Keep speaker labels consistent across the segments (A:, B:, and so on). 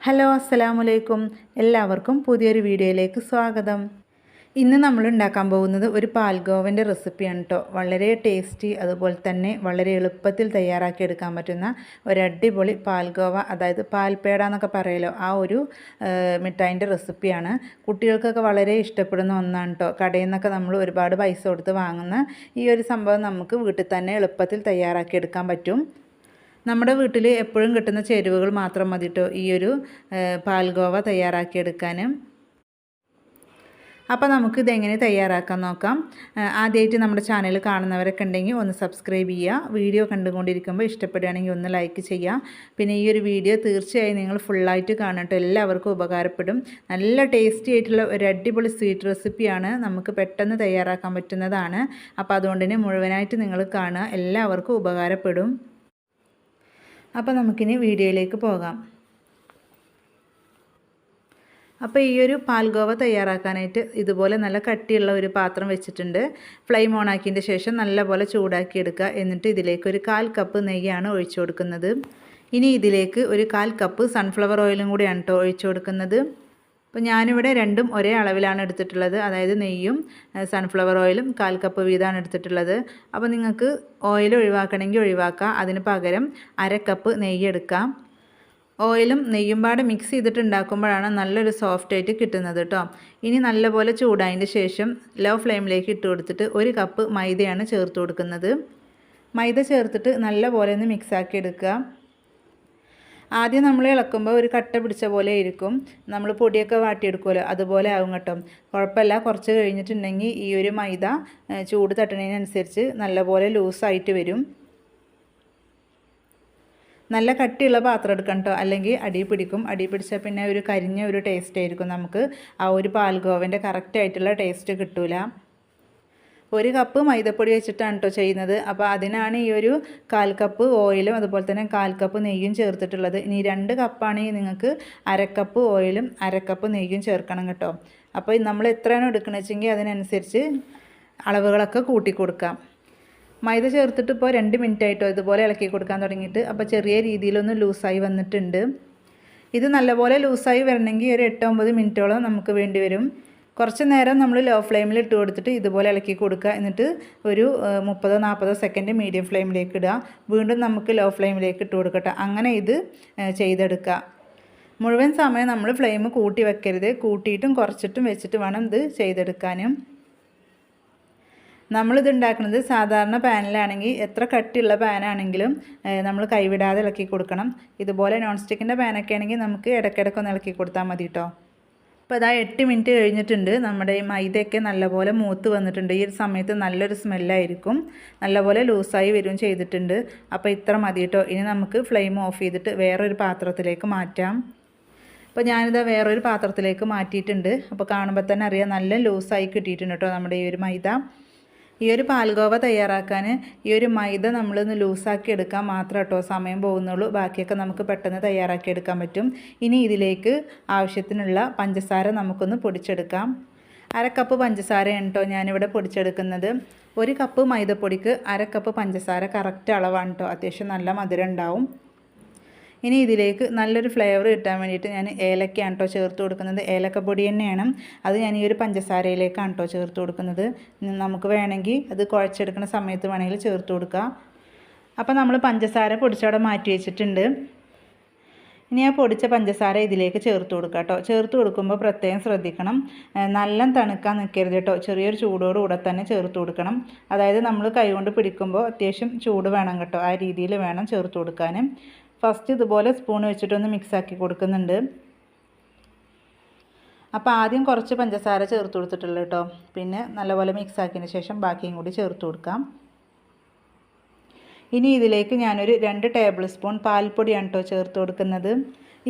A: Hello അസ്സലാമു അലൈക്കും എല്ലാവർക്കും പുതിയൊരു വീഡിയോയിലേക്ക് സ്വാഗതം. ഇന്ന് നമ്മൾ ഉണ്ടാക്കാൻ പോകുന്നത് ഒരു പാൽഗോവന്റെ റെസിപ്പിയാണ് കേട്ടോ വളരെ ടേസ്റ്റി അതുപോലെ തന്നെ വളരെ എളുപ്പത്തിൽ തയ്യാറാക്കി എടുക്കാൻ പറ്റുന്ന ഒരു അടിപൊളി പാൽഗോവ അതായത് പാൽപേട എന്നൊക്കെ പറയലോ ആ ഒരു മിഠായിന്റെ റെസിപ്പിയാണ്. കുട്ടികൾക്കൊക്കെ വളരെ ഇഷ്ടപ്പെടുന്ന ഒന്നാണ് കേട്ടോ കടയിൽ നിന്നൊക്കെ നമ്മൾ ഒരുപാട് പൈസ കൊടുത്ത് വാങ്ങുന്ന ഈ ഒരു സംഭവം നമുക്ക് വീട്ടിൽ തന്നെ എളുപ്പത്തിൽ തയ്യാറാക്കി എടുക്കാൻ പറ്റും. നമ്മുടെ വീട്ടിൽ എപ്പോഴും കിട്ടുന്ന ചേരുവകൾ മാത്രം മതി കേട്ടോ ഈ ഒരു പാൽഗോവ തയ്യാറാക്കിയെടുക്കാൻ അപ്പോൾ നമുക്ക് ഇതെങ്ങനെ തയ്യാറാക്കാൻ നോക്കാം. ആദ്യമായിട്ട് നമ്മുടെ ചാനൽ കാണുന്നവരൊക്കെ ഉണ്ടെങ്കിൽ ഒന്ന് സബ്സ്ക്രൈബ് ചെയ്യുക. വീഡിയോ കണ്ടുകൊണ്ടിരിക്കുമ്പോൾ ഇഷ്ടപ്പെടുകയാണെങ്കിൽ ഒന്ന് ലൈക്ക് ചെയ്യുക. പിന്നെ ഈ ഒരു വീഡിയോ തീർച്ചയായും നിങ്ങൾ ഫുള്ളായിട്ട് കാണട്ടോ. എല്ലാവർക്കും ഉപകാരപ്പെടും. നല്ല ടേസ്റ്റി ആയിട്ടുള്ള ഒരു അടിപൊളി സ്വീറ്റ് റെസിപ്പിയാണ് നമുക്ക് പെട്ടെന്ന് തയ്യാറാക്കാൻ പറ്റുന്നതാണ്. അപ്പോൾ അതുകൊണ്ട് തന്നെ മുഴുവനായിട്ട് നിങ്ങൾ കാണുക. എല്ലാവർക്കും ഉപകാരപ്പെടും. അപ്പോൾ നമുക്കിനി വീഡിയോയിലേക്ക് പോകാം. അപ്പോൾ ഈ ഒരു പാൽഗോവ തയ്യാറാക്കാനായിട്ട് ഇതുപോലെ നല്ല കട്ടിയുള്ള ഒരു പാത്രം വെച്ചിട്ടുണ്ട്. ഫ്ലെയിം ഓൺ ആക്കിയതിന്റെ ശേഷം നല്ലപോലെ ചൂടാക്കി എടുക്കുക. എന്നിട്ട് ഇതിലേക്ക് ഒരു കാൽ കപ്പ് നെയ്യാണ് ഒഴിച്ചു കൊടുക്കുന്നത്. ഇനി ഇതിലേക്ക് ഒരു കാൽ കപ്പ് സൺഫ്ലവർ ഓയിലും കൂടിയാണ് കേട്ടോ ഒഴിച്ചു കൊടുക്കുന്നത്. അപ്പോൾ ഞാനിവിടെ രണ്ടും ഒരേ അളവിലാണ് എടുത്തിട്ടുള്ളത്. അതായത് നെയ്യും സൺഫ്ലവർ ഓയിലും കാൽ കപ്പ് വീതമാണ് എടുത്തിട്ടുള്ളത്. അപ്പോൾ നിങ്ങൾക്ക് ഓയിൽ ഒഴിവാക്കണമെങ്കിൽ ഒഴിവാക്കാം. അതിന് പകരം അര കപ്പ് നെയ്യ് എടുക്കാം. ഓയിലും നെയ്യും പാടെ മിക്സ് ചെയ്തിട്ട് ഉണ്ടാക്കുമ്പോഴാണ് നല്ലൊരു സോഫ്റ്റ് ആയിട്ട് കിട്ടുന്നത് കേട്ടോ. ഇനി നല്ലപോലെ ചൂടായതിന്റെ ശേഷം ലോ ഫ്ലെയിമിലേക്ക് ഇട്ട് കൊടുത്തിട്ട് ഒരു കപ്പ് മൈദയാണ് ചേർത്ത് കൊടുക്കുന്നത്. മൈദ ചേർത്തിട്ട് നല്ലപോലെ ഒന്ന് മിക്സാക്കി എടുക്കുക. ആദ്യം നമ്മൾ ഇളക്കുമ്പോൾ ഒരു കട്ട പിടിച്ച പോലെ ആയിരിക്കും. നമ്മൾ പൊടിയൊക്കെ വാട്ടിയെടുക്കുമല്ലോ. അതുപോലെ ആകും കേട്ടോ. കുഴപ്പമില്ല. കുറച്ച് കഴിഞ്ഞിട്ടുണ്ടെങ്കിൽ ഈ ഒരു മൈദ ചൂട് തട്ടണതിനനുസരിച്ച് നല്ലപോലെ ലൂസായിട്ട് വരും. നല്ല കട്ടിയുള്ള പാത്രം എടുക്കണം കേട്ടോ. അല്ലെങ്കിൽ അടി പിടിക്കും. അടി പിടിച്ചാൽ പിന്നെ ഒരു കരിഞ്ഞ ഒരു ടേസ്റ്റ് ആയിരിക്കും നമുക്ക്. ആ ഒരു പാൽഗോവന്റെ കറക്റ്റ് ആയിട്ടുള്ള ടേസ്റ്റ് കിട്ടൂല. ഒരു കപ്പ് മൈദപ്പൊടി വെച്ചിട്ടാണ് കേട്ടോ ചെയ്യുന്നത്. അപ്പോൾ അതിനാണ് ഈ ഒരു കാൽ കപ്പ് ഓയിലും അതുപോലെ തന്നെ കാൽ കപ്പ് നെയ്യും ചേർത്തിട്ടുള്ളത്. ഇനി രണ്ട് കപ്പാണെങ്കിൽ നിങ്ങൾക്ക് അരക്കപ്പ് ഓയിലും അരക്കപ്പ് നെയ്യും ചേർക്കണം കേട്ടോ. അപ്പോൾ നമ്മൾ എത്രയാണോ എടുക്കണമെന്ന് വെച്ചെങ്കിൽ അതിനനുസരിച്ച് അളവുകളൊക്കെ കൂട്ടി കൊടുക്കാം. മൈദ ചേർത്തിട്ട് ഇപ്പോൾ രണ്ട് മിനിറ്റ് ആയിട്ടോ ഇതുപോലെ ഇളക്കി കൊടുക്കാൻ തുടങ്ങിയിട്ട്. അപ്പോൾ ചെറിയ രീതിയിലൊന്ന് ലൂസായി വന്നിട്ടുണ്ട്. ഇത് നല്ലപോലെ ലൂസായി വരണമെങ്കിൽ ഒരു എട്ട് ഒമ്പത് മിനിറ്റോളം നമുക്ക് വേണ്ടി വരും. കുറച്ച് നേരം നമ്മൾ ലോ ഫ്ലെയിമിൽ ഇട്ട് കൊടുത്തിട്ട് ഇതുപോലെ ഇളക്കി കൊടുക്കുക. എന്നിട്ട് ഒരു മുപ്പതോ നാൽപ്പതോ സെക്കൻഡ് മീഡിയം ഫ്ലെയിമിലേക്ക് ഇടുക. വീണ്ടും നമുക്ക് ലോ ഫ്ലെയിമിലേക്ക് ഇട്ട് കൊടുക്കട്ടെ. അങ്ങനെ ഇത് ചെയ്തെടുക്കുക. മുഴുവൻ സമയം നമ്മൾ ഫ്ലെയിം കൂട്ടി വെക്കരുത്. കൂട്ടിയിട്ടും കുറച്ചിട്ടും വെച്ചിട്ട് വേണം ഇത് ചെയ്തെടുക്കാനും. നമ്മളിത് ഉണ്ടാക്കുന്നത് സാധാരണ പാനിലാണെങ്കിൽ എത്ര കട്ടിയുള്ള പാനാണെങ്കിലും നമ്മൾ കൈവിടാതെ ഇളക്കി കൊടുക്കണം. ഇതുപോലെ നോൺ സ്റ്റിക്കിന്റെ പാനൊക്കെ ആണെങ്കിൽ നമുക്ക് ഇടയ്ക്കിടയ്ക്കൊന്ന് ഇളക്കി കൊടുത്താൽ മതി കേട്ടോ അപ്പോൾ ഇതാ എട്ട് മിനിറ്റ് കഴിഞ്ഞിട്ടുണ്ട്. നമ്മുടെ ഈ മൈദയൊക്കെ നല്ലപോലെ മൂത്ത് വന്നിട്ടുണ്ട്. ഈ ഒരു സമയത്ത് നല്ലൊരു സ്മെല്ലായിരിക്കും. നല്ലപോലെ ലൂസായി വരും ചെയ്തിട്ടുണ്ട്. അപ്പോൾ ഇത്ര മതി കേട്ടോ. ഇനി നമുക്ക് ഫ്ലെയിം ഓഫ് ചെയ്തിട്ട് വേറൊരു പാത്രത്തിലേക്ക് മാറ്റാം. അപ്പോൾ ഞാനിത് വേറൊരു പാത്രത്തിലേക്ക് മാറ്റിയിട്ടുണ്ട്. അപ്പോൾ കാണുമ്പോൾ തന്നെ അറിയാം നല്ല ലൂസായി കിട്ടിയിട്ടുണ്ട് കേട്ടോ നമ്മുടെ ഈ ഒരു മൈദ. ഈ ഒരു പാൽഗോവ തയ്യാറാക്കാൻ ഈ ഒരു മൈദ നമ്മളൊന്ന് ലൂസാക്കി എടുക്കാൻ മാത്രം കേട്ടോ സമയം പോകുന്നുള്ളൂ. ബാക്കിയൊക്കെ നമുക്ക് പെട്ടെന്ന് തയ്യാറാക്കി എടുക്കാൻ പറ്റും. ഇനി ഇതിലേക്ക് ആവശ്യത്തിനുള്ള പഞ്ചസാര നമുക്കൊന്ന് പൊടിച്ചെടുക്കാം. അര കപ്പ് പഞ്ചസാരയാണ് കേട്ടോ ഞാനിവിടെ പൊടിച്ചെടുക്കുന്നത്. ഒരു കപ്പ് മൈദപ്പൊടിക്ക് അര കപ്പ് പഞ്ചസാര കറക്റ്റ് അളവാണ് കേട്ടോ. അത്യാവശ്യം നല്ല മധുരം ഉണ്ടാവും. ഇനി ഇതിലേക്ക് നല്ലൊരു ഫ്ലേവർ കിട്ടാൻ വേണ്ടിയിട്ട് ഞാൻ ഏലക്കയാണ് കേട്ടോ ചേർത്ത് കൊടുക്കുന്നത്. ഏലക്കപ്പൊടി തന്നെയാണ്. അത് ഞാൻ ഈ ഒരു പഞ്ചസാരയിലേക്കാണ് കേട്ടോ ചേർത്ത് കൊടുക്കുന്നത്. നമുക്ക് വേണമെങ്കിൽ അത് കുഴച്ചെടുക്കുന്ന സമയത്ത് വേണമെങ്കിൽ ചേർത്ത് കൊടുക്കുക അപ്പോൾ നമ്മൾ പഞ്ചസാര പൊടിച്ചവിടെ മാറ്റി വെച്ചിട്ടുണ്ട്. ഇനി ആ പൊടിച്ച പഞ്ചസാര ഇതിലേക്ക് ചേർത്ത് കൊടുക്കുക കേട്ടോ ചേർത്ത് കൊടുക്കുമ്പോൾ പ്രത്യേകം ശ്രദ്ധിക്കണം. നല്ല തണുക്കാൻ നിൽക്കരുത് കേട്ടോ ചെറിയൊരു ചൂടോട് കൂടെ തന്നെ ചേർത്ത് കൊടുക്കണം. അതായത് നമ്മൾ കൈകൊണ്ട് പിടിക്കുമ്പോൾ അത്യാവശ്യം ചൂട് വേണം കേട്ടോ. ആ രീതിയിൽ വേണം ചേർത്ത് കൊടുക്കാൻ. ഫസ്റ്റ് ഇതുപോലെ സ്പൂൺ വെച്ചിട്ടൊന്ന് മിക്സാക്കി കൊടുക്കുന്നുണ്ട്. അപ്പോൾ ആദ്യം കുറച്ച് പഞ്ചസാര ചേർത്ത് കൊടുത്തിട്ടുള്ളൂ കേട്ടോ. പിന്നെ നല്ലപോലെ മിക്സാക്കിയതിന് ശേഷം ബാക്കിയും കൂടി ചേർത്ത് കൊടുക്കാം. ഇനി ഇതിലേക്ക് ഞാനൊരു രണ്ട് ടേബിൾ സ്പൂൺ പാൽപ്പൊടിയാണ് കേട്ടോ ചേർത്ത് കൊടുക്കുന്നത്.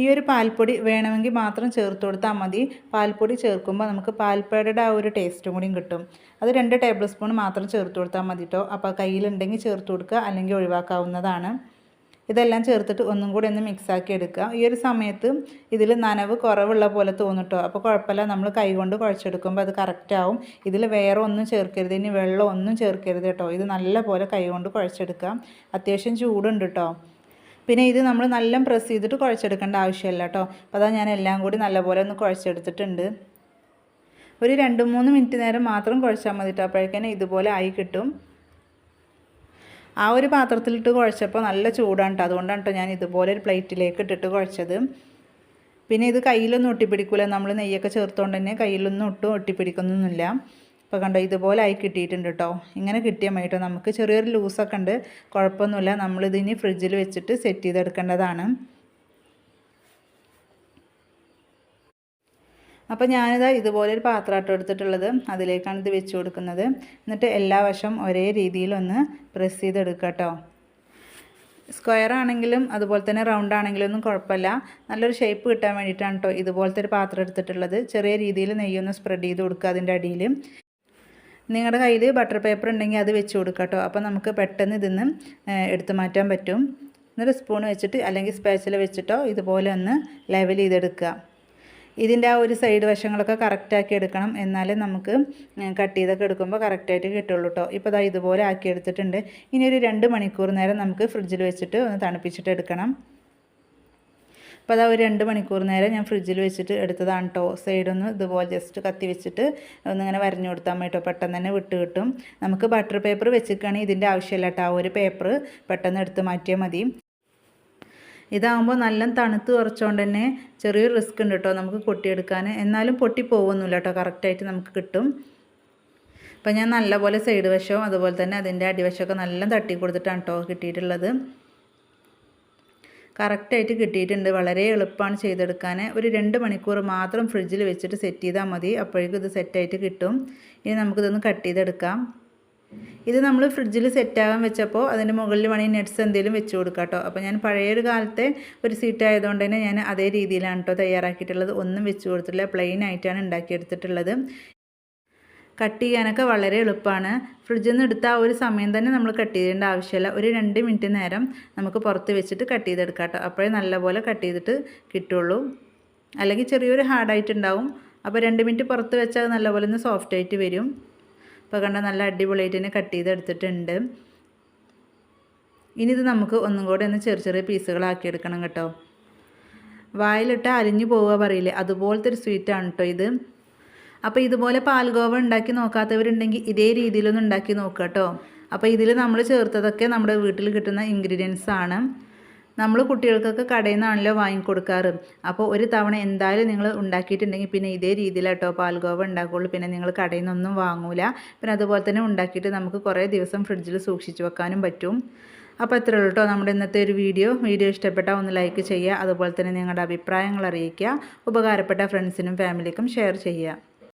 A: ഈ ഒരു പാൽപ്പൊടി വേണമെങ്കിൽ മാത്രം ചേർത്ത് കൊടുത്താൽ മതി. പാൽപ്പൊടി ചേർക്കുമ്പോൾ നമുക്ക് പാൽപ്പേടയുടെ ആ ഒരു ടേസ്റ്റും കൂടിയും കിട്ടും. അത് രണ്ട് ടേബിൾ സ്പൂൺ മാത്രം ചേർത്ത് കൊടുത്താൽ മതി കേട്ടോ. അപ്പോൾ കയ്യിലുണ്ടെങ്കിൽ ചേർത്ത് കൊടുക്കുക അല്ലെങ്കിൽ ഒഴിവാക്കാവുന്നതാണ്. ഇതെല്ലാം ചേർത്തിട്ട് ഒന്നും കൂടി ഒന്ന് മിക്സാക്കി എടുക്കുക. ഈ ഒരു സമയത്ത് ഇതിൽ നനവ് കുറവുള്ള പോലെ തോന്നിട്ടോ അപ്പോൾ കുഴപ്പമില്ല. നമ്മൾ കൈകൊണ്ട് കുഴച്ചെടുക്കുമ്പോൾ അത് കറക്റ്റാവും ഇതിൽ വേറെ ഒന്നും ചേർക്കരുത്. ഇനി വെള്ളം ഒന്നും ചേർക്കരുത് കേട്ടോ ഇത് നല്ല പോലെ കൈകൊണ്ട് കുഴച്ചെടുക്കാം അത്യാവശ്യം ചൂടുണ്ട് കേട്ടോ പിന്നെ ഇത് നമ്മൾ നല്ല പ്രസ് ചെയ്തിട്ട് കുഴച്ചെടുക്കേണ്ട ആവശ്യമില്ല കേട്ടോ അപ്പോൾ അതാ ഞാൻ എല്ലാം കൂടി നല്ലപോലെ ഒന്ന് കുഴച്ചെടുത്തിട്ടുണ്ട്. ഒരു രണ്ട് മൂന്ന് മിനിറ്റ് നേരം മാത്രം കുഴച്ചാൽ മതി കേട്ടോ അപ്പോഴേക്കന്നെ ഇതുപോലെ ആയി കിട്ടും. ആ ഒരു പാത്രത്തിലിട്ട് കുഴച്ചപ്പോൾ നല്ല ചൂടാണ് കേട്ടോ അതുകൊണ്ടാണ് കേട്ടോ ഞാൻ ഇതുപോലെ ഒരു പ്ലേറ്റിലേക്ക് ഇട്ടിട്ട് കുഴച്ചത്. പിന്നെ ഇത് കയ്യിലൊന്നും ഒട്ടിപ്പിടിക്കില്ല നമ്മൾ നെയ്യൊക്കെ ചേർത്തുകൊണ്ട് തന്നെ കയ്യിലൊന്നും ഒട്ടും ഒട്ടിപ്പിടിക്കുന്നൊന്നുമില്ല. ഇപ്പോൾ കണ്ടോ ഇതുപോലെ ആയി കിട്ടിയിട്ടുണ്ട് കേട്ടോ ഇങ്ങനെ കിട്ടിയാൽ മതി കേട്ടോ നമുക്ക് ചെറിയൊരു ലൂസൊക്കെ ഉണ്ട്. കുഴപ്പമൊന്നുമില്ല. നമ്മളിതിനി ഫ്രിഡ്ജിൽ വെച്ചിട്ട് സെറ്റ് ചെയ്തെടുക്കേണ്ടതാണ്. അപ്പോൾ ഞാനിതാ ഇതുപോലെ ഒരു പാത്രമായിട്ട് എടുത്തിട്ടുള്ളത്. അതിലേക്കാണ് ഇത് വെച്ച് കൊടുക്കുന്നത്. എന്നിട്ട് എല്ലാ വശം ഒരേ രീതിയിലൊന്ന് പ്രസ് ചെയ്തെടുക്കുക കേട്ടോ സ്ക്വയർ ആണെങ്കിലും അതുപോലെ തന്നെ റൗണ്ട് ആണെങ്കിലും ഒന്നും കുഴപ്പമില്ല. നല്ലൊരു ഷേപ്പ് കിട്ടാൻ വേണ്ടിയിട്ടാണ് കേട്ടോ ഇതുപോലത്തെ ഒരു പാത്രം എടുത്തിട്ടുള്ളത്. ചെറിയ രീതിയിൽ നെയ്യൊന്ന് സ്പ്രെഡ് ചെയ്ത് കൊടുക്കുക അതിന്റെ അടിയിൽ. നിങ്ങളുടെ കയ്യിൽ ബട്ടർ പേപ്പർ ഉണ്ടെങ്കിൽ അത് വെച്ച് കൊടുക്കുക കേട്ടോ അപ്പോൾ നമുക്ക് പെട്ടെന്ന് ഇതിന്ന് എടുത്തു മാറ്റാൻ പറ്റും. എന്നിട്ട് സ്പൂൺ വെച്ചിട്ട് അല്ലെങ്കിൽ സ്പേച്ചിൽ വെച്ചിട്ടോ ഇതുപോലെ ഒന്ന് ലെവൽ ചെയ്തെടുക്കുക. ഇതിന്റെ ആ ഒരു സൈഡ് വശങ്ങളൊക്കെ കറക്റ്റാക്കി എടുക്കണം. എന്നാലേ നമുക്ക് കട്ട് ചെയ്തൊക്കെ എടുക്കുമ്പോൾ കറക്റ്റായിട്ട് കിട്ടുള്ളൂ കേട്ടോ ഇപ്പോൾ ഇതാ ഇതുപോലെ ആക്കി എടുത്തിട്ടുണ്ട്. ഇനി ഒരു രണ്ട് മണിക്കൂർ നേരം നമുക്ക് ഫ്രിഡ്ജിൽ വെച്ചിട്ട് ഒന്ന് തണുപ്പിച്ചിട്ട് എടുക്കണം. അപ്പോൾ അതാ ഒരു രണ്ട് മണിക്കൂർ നേരം ഞാൻ ഫ്രിഡ്ജിൽ വെച്ചിട്ട് എടുത്തതാണ് കേട്ടോ സൈഡൊന്ന് ഇതുപോലെ ജസ്റ്റ് കത്തി വെച്ചിട്ട് ഒന്നിങ്ങനെ വരഞ്ഞു കൊടുത്താൽ മതി കേട്ടോ പെട്ടെന്ന് തന്നെ വിട്ട് കിട്ടും. നമുക്ക് ബട്ടർ പേപ്പർ വെച്ചിരിക്കുകയാണെങ്കിൽ ഇതിന്റെ ആവശ്യമില്ല കേട്ടോ ആ ഒരു പേപ്പർ പെട്ടെന്ന് എടുത്ത് മാറ്റിയാൽ മതി. ഇതാകുമ്പോൾ നല്ല തണുത്ത് കുറച്ചുകൊണ്ട് തന്നെ ചെറിയൊരു റിസ്ക് ഉണ്ട് കേട്ടോ നമുക്ക് കൊട്ടിയെടുക്കാൻ എന്നാലും പൊട്ടി പോകുന്നില്ല കേട്ടോ കറക്റ്റായിട്ട് നമുക്ക് കിട്ടും. അപ്പം ഞാൻ നല്ലപോലെ സൈഡ് വശവും അതുപോലെ തന്നെ അതിന്റെ അടിവശമൊക്കെ നല്ല തട്ടി കൊടുത്തിട്ടാണ് കേട്ടോ കിട്ടിയിട്ടുള്ളത്. കറക്റ്റായിട്ട് കിട്ടിയിട്ടുണ്ട്. വളരെ എളുപ്പമാണ് ചെയ്തെടുക്കാൻ ഒരു രണ്ട് മണിക്കൂർ മാത്രം ഫ്രിഡ്ജിൽ വെച്ചിട്ട് സെറ്റ് ചെയ്താൽ മതി. അപ്പോഴേക്കും ഇത് സെറ്റായിട്ട് കിട്ടും. ഇനി നമുക്കിതൊന്ന് കട്ട് ചെയ്തെടുക്കാം. ഇത് നമ്മൾ ഫ്രിഡ്ജിൽ സെറ്റാകാൻ വെച്ചപ്പോൾ അതിന്റെ മുകളിൽ വേണമെങ്കിൽ നെറ്റ്സ് എന്തെങ്കിലും വെച്ച് കൊടുക്കാം കേട്ടോ. അപ്പോൾ ഞാൻ പഴയൊരു കാലത്തെ ഒരു സീറ്റ് ആയതുകൊണ്ട് തന്നെ ഞാൻ അതേ രീതിയിലാണ് കേട്ടോ തയ്യാറാക്കിയിട്ടുള്ളത്. ഒന്നും വെച്ച് കൊടുത്തിട്ടില്ല. പ്ലെയിൻ ആയിട്ടാണ് ഉണ്ടാക്കിയെടുത്തിട്ടുള്ളത്. കട്ട് ചെയ്യാനൊക്കെ വളരെ എളുപ്പമാണ്. ഫ്രിഡ്ജിൽ നിന്ന് എടുത്ത ആ ഒരു സമയം തന്നെ നമ്മൾ കട്ട് ചെയ്യേണ്ട ആവശ്യമില്ല. ഒരു രണ്ട് മിനിറ്റ് നേരം നമുക്ക് പുറത്ത് വെച്ചിട്ട് കട്ട് ചെയ്തെടുക്കാം കേട്ടോ. അപ്പോഴേ നല്ലപോലെ കട്ട് ചെയ്തിട്ട് കിട്ടുള്ളൂ. അല്ലെങ്കിൽ ചെറിയൊരു ഹാർഡായിട്ടുണ്ടാവും അപ്പോൾ രണ്ട് മിനിറ്റ് പുറത്ത് വെച്ചാൽ നല്ലപോലെ ഒന്ന് സോഫ്റ്റായിട്ട് വരും. ഇപ്പോൾ കണ്ട നല്ല അടിപൊളിയായിട്ട് തന്നെ കട്ട് ചെയ്തെടുത്തിട്ടുണ്ട്. ഇനി ഇത് നമുക്ക് ഒന്നും കൂടെ ഒന്ന് ചെറിയ ചെറിയ പീസുകളാക്കി എടുക്കണം കേട്ടോ. വായിലിട്ട് അരിഞ്ഞു പോവുക പറയില്ലേ? അതുപോലത്തെ ഒരു സ്വീറ്റാണ് കേട്ടോ ഇത്. അപ്പോൾ ഇതുപോലെ പാൽഗോവ ഉണ്ടാക്കി നോക്കാത്തവരുണ്ടെങ്കിൽ ഇതേ രീതിയിലൊന്ന് ഉണ്ടാക്കി നോക്കുക കേട്ടോ. അപ്പോൾ ഇതിൽ നമ്മൾ ചേർത്തതൊക്കെ നമ്മുടെ വീട്ടിൽ കിട്ടുന്ന ഇൻഗ്രീഡിയൻസ് ആണ്. നമ്മൾ കുട്ടികൾക്കൊക്കെ കടയിൽ നിന്നാണല്ലോ വാങ്ങിക്കൊടുക്കാറ്. അപ്പോൾ ഒരു തവണ എന്തായാലും നിങ്ങൾ ഉണ്ടാക്കിയിട്ടുണ്ടെങ്കിൽ പിന്നെ ഇതേ രീതിയിലാട്ടോ പാൽഗോവ ഉണ്ടാക്കുകയുള്ളൂ പിന്നെ നിങ്ങൾ കടയിൽ നിന്നൊന്നും വാങ്ങൂല. പിന്നെ അതുപോലെ തന്നെ ഉണ്ടാക്കിയിട്ട് നമുക്ക് കുറേ ദിവസം ഫ്രിഡ്ജിൽ സൂക്ഷിച്ച് വെക്കാനും പറ്റും. അപ്പോൾ എത്ര കേട്ടോ നമ്മുടെ ഇന്നത്തെ ഒരു വീഡിയോ. വീഡിയോ ഇഷ്ടപ്പെട്ടാൽ ഒന്ന് ലൈക്ക് ചെയ്യുക. അതുപോലെ തന്നെ നിങ്ങളുടെ അഭിപ്രായങ്ങൾ അറിയിക്കുക. ഉപകാരപ്പെട്ട ഫ്രണ്ട്സിനും ഫാമിലിക്കും ഷെയർ ചെയ്യുക.